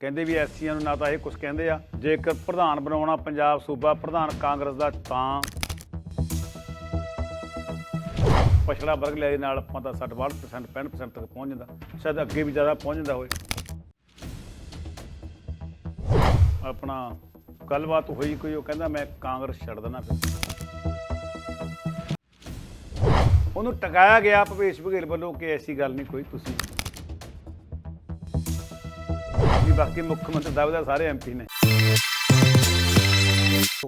ਕਹਿੰਦੇ ਵੀ ਐਸਸੀਆਂ ਨੂੰ ਨਾ ਤਾਂ ਇਹ ਕੁਝ ਕਹਿੰਦੇ ਆ। ਜੇਕਰ ਪ੍ਰਧਾਨ ਬਣਾਉਣਾ ਪੰਜਾਬ ਸੂਬਾ, ਪ੍ਰਧਾਨ ਕਾਂਗਰਸ ਦਾ, ਤਾਂ ਪਛੜਾ ਵਰਗ ਲੈ ਦੇ ਨਾਲ ਆਪਾਂ ਤਾਂ 60 62% 65% ਤੱਕ ਪਹੁੰਚ ਜਾਂਦਾ। ਸ਼ਾਇਦ ਅੱਗੇ ਵੀ ਜ਼ਿਆਦਾ ਪਹੁੰਚ ਜਾਂਦਾ ਹੋਵੇ। ਆਪਣਾ ਗੱਲਬਾਤ ਹੋਈ ਕੋਈ, ਉਹ ਕਹਿੰਦਾ ਮੈਂ ਕਾਂਗਰਸ ਛੱਡ ਦੇਣਾ ਫਿਰ। ਉਹਨੂੰ ਟਕਾਇਆ ਗਿਆ ਭਵੇਸ਼ ਬਘੇਲ ਵੱਲੋਂ ਕਿ ਐਸੀ ਗੱਲ ਨਹੀਂ ਕੋਈ ਤੁਸੀਂ। ਬਾਕੀ ਮੁੱਖ ਮੰਤਰੀ ਦਾਅਵੇਦਾਰ ਸਾਰੇ ਐਮਪੀ ਨੇ।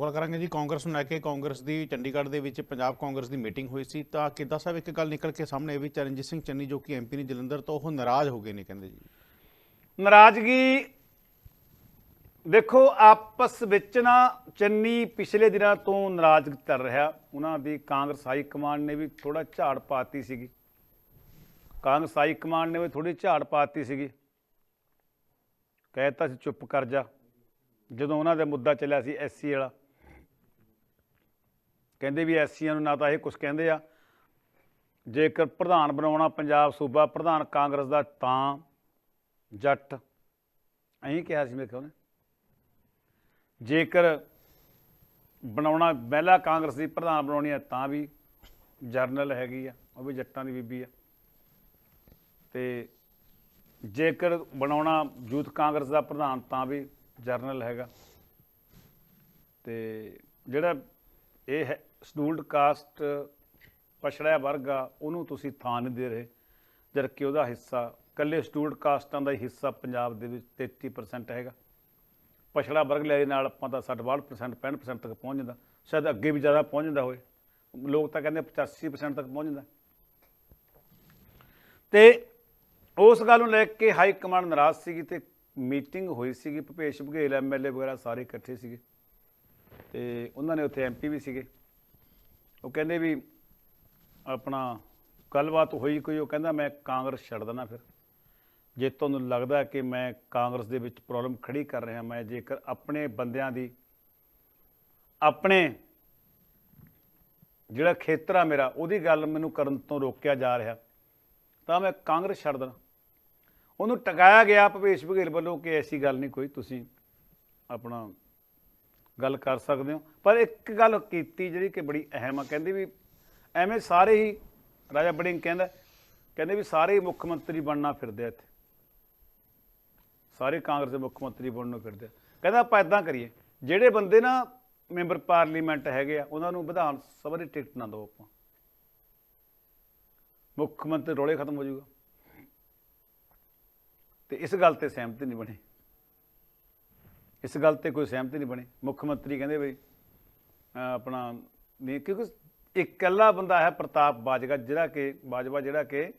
ਗੱਲ ਕਰਾਂਗੇ ਜੀ ਕਾਂਗਰਸ ਨੂੰ ਲੈ ਕੇ ਕਾਂਗਰਸ ਦੀ ਚੰਡੀਗੜ੍ਹ ਦੇ ਵਿੱਚ ਪੰਜਾਬ ਕਾਂਗਰਸ ਦੀ ਮੀਟਿੰਗ ਹੋਈ ਸੀ ਤਾਂ ਕਿੱਦਾਂ ਸਾਹਿਬ ਇੱਕ ਗੱਲ ਨਿਕਲ ਕੇ ਸਾਹਮਣੇ ਆਈ ਵੀ ਚਰਨਜੀਤ ਸਿੰਘ ਚੰਨੀ ਜੋ ਕਿ ਐਮਪੀ ਨੇ ਜਲੰਧਰ ਤੋਂ ਉਹ ਨਾਰਾਜ਼ ਹੋ ਗਏ ਨੇ ਕਹਿੰਦੇ ਜੀ। ਨਾਰਾਜ਼ਗੀ ਦੇਖੋ ਆਪਸ ਵਿੱਚ ਨਾ ਚੰਨੀ ਪਿਛਲੇ ਦਿਨਾਂ ਤੋਂ ਨਾਰਾਜ਼ ਚੱਲ ਰਿਹਾ। ਉਹਨਾਂ ਦੀ ਕਾਂਗਰਸ ਹਾਈ ਕਮਾਂਡ ਨੇ ਵੀ ਥੋੜਾ ਝਾੜ ਪਾਤੀ ਸੀਗੀ। ਕਾਂਗਰਸ ਹਾਈ ਕਮਾਂਡ ਨੇ ਵੀ ਥੋੜੀ ਝਾੜ ਪਾਤੀ ਸੀਗੀ। ਕਹਿਤਾ ਸੀ, ਚੁੱਪ ਕਰ ਜਾ। ਜਦੋਂ ਉਹਨਾਂ ਦਾ ਮੁੱਦਾ ਚੱਲਿਆ ਸੀ ਐਸਸੀ ਵਾਲਾ। ਕਹਿੰਦੇ ਵੀ ਐਸਸੀਆਂ ਨੂੰ ਨਾ ਤਾਂ ਇਹ ਕੁਝ ਕਹਿੰਦੇ ਆ। ਜੇਕਰ ਪ੍ਰਧਾਨ ਬਣਾਉਣਾ ਪੰਜਾਬ ਸੂਬਾ, ਪ੍ਰਧਾਨ ਕਾਂਗਰਸ ਦਾ ਤਾਂ ਜੱਟ। ਅਹੀਂ ਕਿਹਾ ਸੀ ਮੇਰੇ ਖਿਆਲ ਜੇਕਰ ਬਣਾਉਣਾ ਮਹਿਲਾ ਕਾਂਗਰਸ ਦੀ ਪ੍ਰਧਾਨ ਬਣਾਉਣੀ ਹੈ ਤਾਂ ਵੀ ਜਰਨਲ ਹੈਗੀ ਆ, ਉਹ ਵੀ ਜੱਟਾਂ ਦੀ ਬੀਬੀ ਆ। ਤੇ ਜੇਕਰ ਬਣਾਉਣਾ ਯੂਥ ਕਾਂਗਰਸ ਦਾ ਪ੍ਰਧਾਨ, ਤਾਂ ਵੀ ਜਰਨਲ ਹੈਗਾ। ਤੇ ਜਿਹੜਾ ਇਹ ਹੈ ਸ਼ਡਿਊਲਡ ਕਾਸਟ ਪਛੜਿਆ ਵਰਗ ਆ, ਉਹਨੂੰ ਤੁਸੀਂ ਥਾਂ ਨਹੀਂ ਦੇ ਰਹੇ। ਜਦ ਕਿ ਉਹਦਾ ਹਿੱਸਾ ਕੱਲੇ ਸ਼ਡਿਊਲਡ ਕਾਸਟਾਂ ਦਾ ਹੀ ਹਿੱਸਾ ਪੰਜਾਬ ਦੇ ਵਿੱਚ 33% ਹੈਗਾ। ਪਛੜਾ ਵਰਗ ਲੈ ਨਾਲ ਆਪਾਂ ਤਾਂ 60 62% 65% ਤੱਕ ਪਹੁੰਚ ਜਾਂਦਾ। ਸ਼ਾਇਦ ਅੱਗੇ ਵੀ ਜ਼ਿਆਦਾ ਪਹੁੰਚ ਜਾਂਦਾ ਹੋਵੇ। ਲੋਕ ਤਾਂ ਕਹਿੰਦੇ 85% ਤੱਕ ਪਹੁੰਚ ਜਾਂਦਾ। ਤੇ ਉਸ ਗੱਲ ਨੂੰ ਲੈ ਕੇ ਹਾਈ ਕਮਾਂਡ ਨਾਰਾਜ਼ ਸੀਗੀ ਤੇ ਮੀਟਿੰਗ ਹੋਈ ਸੀਗੀ, ਭੁਪੇਸ਼ ਬਘੇਲ ਐਮਐਲਏ ਵਗੈਰਾ ਸਾਰੇ ਇਕੱਠੇ ਸੀਗੇ ਤੇ ਉਹਨਾਂ ਨੇ ਉੱਥੇ ਐਮਪੀ ਵੀ ਸੀਗੇ। ਉਹ ਕਹਿੰਦੇ ਵੀ ਆਪਣਾ ਗੱਲਬਾਤ ਹੋਈ ਕੋਈ, ਉਹ ਕਹਿੰਦਾ ਮੈਂ ਕਾਂਗਰਸ ਛੱਡ ਦੇਣਾ ਫਿਰ। ਜੇ ਤੁਹਾਨੂੰ ਲੱਗਦਾ ਕਿ ਮੈਂ ਕਾਂਗਰਸ ਦੇ ਵਿੱਚ ਪ੍ਰੋਬਲਮ ਖੜੀ ਕਰ ਰਿਹਾ, ਮੈਂ ਜੇਕਰ ਆਪਣੇ ਬੰਦਿਆਂ ਦੀ, ਆਪਣੇ ਜਿਹੜਾ ਖੇਤਰ ਆ ਮੇਰਾ, ਉਹਦੀ ਗੱਲ ਮੈਨੂੰ ਕਰਨ ਤੋਂ ਰੋਕਿਆ ਜਾ ਰਿਹਾ, ਤਾਂ ਮੈਂ ਕਾਂਗਰਸ ਛੱਡ ਦੇਣਾ ਉਹਨੂੰ ਟਕਾਇਆ ਗਿਆ ਭਵੇਸ਼ ਬਘੇਲ ਵੱਲੋਂ ਕਿ ਐਸੀ ਗੱਲ ਨਹੀਂ, ਕੋਈ ਤੁਸੀਂ ਆਪਣਾ ਗੱਲ ਕਰ ਸਕਦੇ ਹੋ। ਪਰ ਇੱਕ ਗੱਲ ਕੀਤੀ ਜਿਹੜੀ ਕਿ ਬੜੀ ਅਹਿਮ ਆ, ਕਹਿੰਦੇ ਵੀ ਐਵੇਂ ਸਾਰੇ ਹੀ, ਰਾਜਾ ਬੜਿੰਗ ਕਹਿੰਦਾ, ਕਹਿੰਦੇ ਵੀ ਸਾਰੇ ਹੀ ਮੁੱਖ ਮੰਤਰੀ ਬਣਨਾ ਫਿਰਦੇ ਆ ਇੱਥੇ। ਸਾਰੇ ਕਾਂਗਰਸ ਦੇ ਮੁੱਖ ਮੰਤਰੀ ਬਣਨ ਨੂੰ ਫਿਰਦੇ ਆ। ਕਹਿੰਦਾ ਆਪਾਂ ਇਦਾਂ ਕਰੀਏ, ਜਿਹੜੇ ਬੰਦੇ ਨਾ ਮੈਂਬਰ ਪਾਰਲੀਮੈਂਟ ਹੈਗੇ ਆ, ਉਹਨਾਂ ਨੂੰ ਵਿਧਾਨ ਸਭਾ ਦੀ ਟਿਕਟ ਨਾ ਦਿਓ ਆਪਾਂ। ਮੁੱਖ ਮੰਤਰੀ ਰੋਲੇ ਖਤਮ ਹੋ ਜਾਊਗਾ। ਤੇ ਇਸ ਗੱਲ ਤੇ ਸਹਿਮਤੀ ਨਹੀਂ ਬਣੇ। ਇਸ ਗੱਲ ਤੇ ਕੋਈ ਸਹਿਮਤੀ ਨਹੀਂ ਬਣੀ। ਮੁੱਖ ਮੰਤਰੀ ਕਹਿੰਦੇ ਬਈ ਆਪਣਾ ਨਹੀਂ ਕਿਉਂਕਿ ਇਕੱਲਾ ਬੰਦਾ ਹੈ ਪ੍ਰਤਾਪ ਬਾਜਵਾ, ਜਿਹੜਾ ਕਿ ਬਾਜਵਾ ਜਿਹੜਾ ਕਿ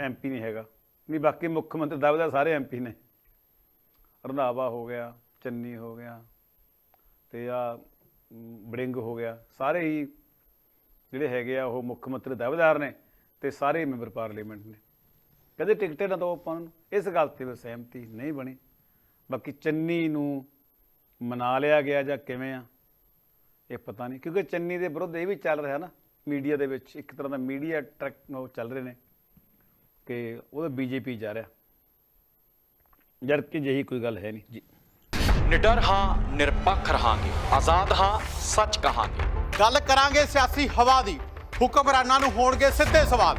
ਐਮਪੀ ਨਹੀਂ ਹੈਗਾ। ਨਹੀਂ ਬਾਕੀ ਮੁੱਖ ਮੰਤਰੀ ਦਾਅਵੇਦਾਰ ਸਾਰੇ ਐਮਪੀ ਨੇ। ਰੰਧਾਵਾ ਹੋ ਗਿਆ, ਚੰਨੀ ਹੋ ਗਿਆ, ਤੇ ਆ ਬੜਿੰਗ ਹੋ ਗਿਆ। ਸਾਰੇ ਹੀ ਜਿਹੜੇ ਹੈਗੇ ਆ, ਉਹ ਮੁੱਖ ਮੰਤਰੀ ਦਾਅਵੇਦਾਰ ਨੇ ਤੇ ਸਾਰੇ ਮੈਂਬਰ ਪਾਰਲੀਮੈਂਟ ਨੇ। ਕਹਿੰਦੇ ਟਿਕਟੇ ਨਾ ਦੋ ਆਪਾਂ ਨੂੰ। ਇਸ ਗੱਲ ਤੇ ਵੀ ਸਹਿਮਤੀ ਨਹੀਂ ਬਣੀ। ਬਾਕੀ ਚੰਨੀ ਨੂੰ ਮਨਾ ਲਿਆ ਗਿਆ ਜਾਂ ਕਿਵੇਂ ਆ ਇਹ ਪਤਾ ਨਹੀਂ। ਕਿਉਂਕਿ ਚੰਨੀ ਦੇ ਵਿਰੁੱਧ ਇਹ ਵੀ ਚੱਲ ਰਿਹਾ ਨਾ ਮੀਡੀਆ ਦੇ ਵਿੱਚ ਇੱਕ ਤਰ੍ਹਾਂ ਦਾ ਮੀਡੀਆ ਟਰੈਕ ਉਹ ਚੱਲ ਰਹੇ ਨੇ ਕਿ ਉਹ ਬੀਜੇਪੀ ਜਾ ਰਿਹਾ। ਜਦ ਕਿ ਜਿਹੀ ਕੋਈ ਗੱਲ ਹੈ ਨਹੀਂ। ਜੀ। ਨਿਡਰ ਹਾਂ ਨਿਰਪੱਖ ਰਹਾਂਗੇ। ਆਜ਼ਾਦ ਹਾਂ ਸੱਚ ਕਹਾਂਗੇ। ਗੱਲ ਕਰਾਂਗੇ ਸਿਆਸੀ ਹਵਾ ਦੀ। ਹੁਕਮਰਾਨਾਂ ਨੂੰ ਹੋਣਗੇ ਸਿੱਧੇ ਸਵਾਲ।